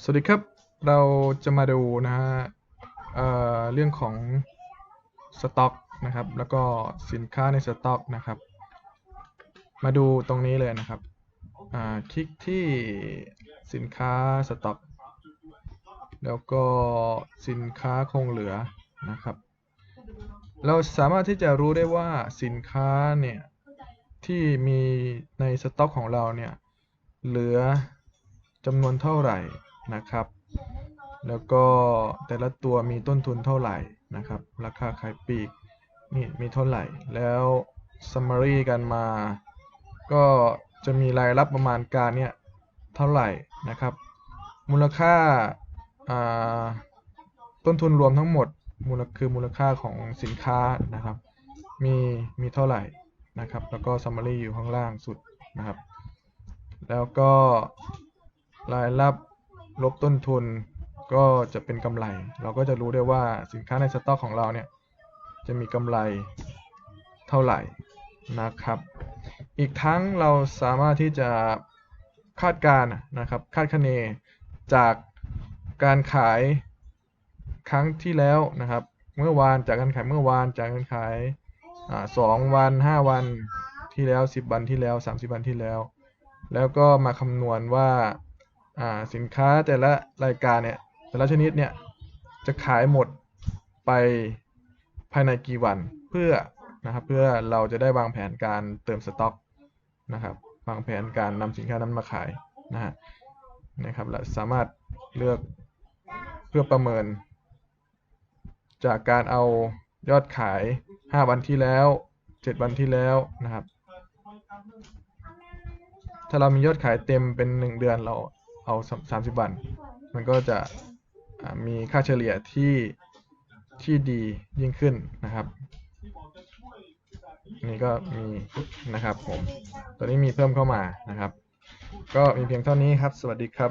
สวัสดีครับ เราจะมาดูนะฮะเเรื่องของสต็อกนะครับ แล้วก็สินค้าในสต็อกนะครับ มาดูตรงนี้เลยนะครับ คลิกที่สินค้าสต็อก แล้วก็สินค้าคงเหลือนะครับ เราสามารถที่จะรู้ได้ว่าสินค้าเนี่ยที่มีในสต็อกของเราเนี่ยเหลือจำนวนเท่าไหร่ นะครับ แล้วก็แต่ละตัวมีต้นทุนเท่าไหร่นะครับ ราคาขายปลีกนี่มีเท่าไหร่ แล้ว summary กันมา ก็จะมีรายรับประมาณการเนี่ยเท่าไหร่นะครับ มูลค่าอ่าต้นทุนรวมทั้งหมดมูลคือมูลค่าของสินค้านะครับ มีมีเท่าไหร่นะครับ แล้วก็ summary อยู่ข้างล่างสุดนะครับ แล้วก็รายรับ ลบต้นทุนก็จะเป็นกำไร เราก็จะรู้ได้ว่าสินค้าในสต็อกของเราเนี่ยจะมีกำไรเท่าไหร่นะครับ อีกทั้งเราสามารถที่จะคาดการณ์นะครับคาดคะเนจากการขายครั้งที่แล้วนะครับ เมื่อวานจากการขายเมื่อวานจากการขายสองวันห้าวันที่แล้วสิบวันที่แล้วสามสิบวันที่แล้ว แล้วก็มาคำนวณว่า สินค้าแต่ละรายการเนี่ยแต่ละชนิดเนี่ยจะขายหมดไปภายในกี่วันเพื่อนะครับเพื่อเราจะได้วางแผนการเติมสต็อกนะครับวางแผนการนำสินค้านั้นมาขายนะฮะนะครับและสามารถเลือกเพื่อประเมิน จากการเอายอดขาย 5 วันที่แล้ว 7 วันที่แล้วนะครับ ถ้าเรามียอดขายเต็มเป็น 1 เดือนเรา เอา30วัน มันก็จะมีค่าเฉลี่ยที่ที่ดียิ่งขึ้นนะครับ นี่ก็มีนะครับผม ตัวนี้มีเพิ่มเข้ามานะครับ ก็มีเพียงเท่านี้ครับ สวัสดีครับ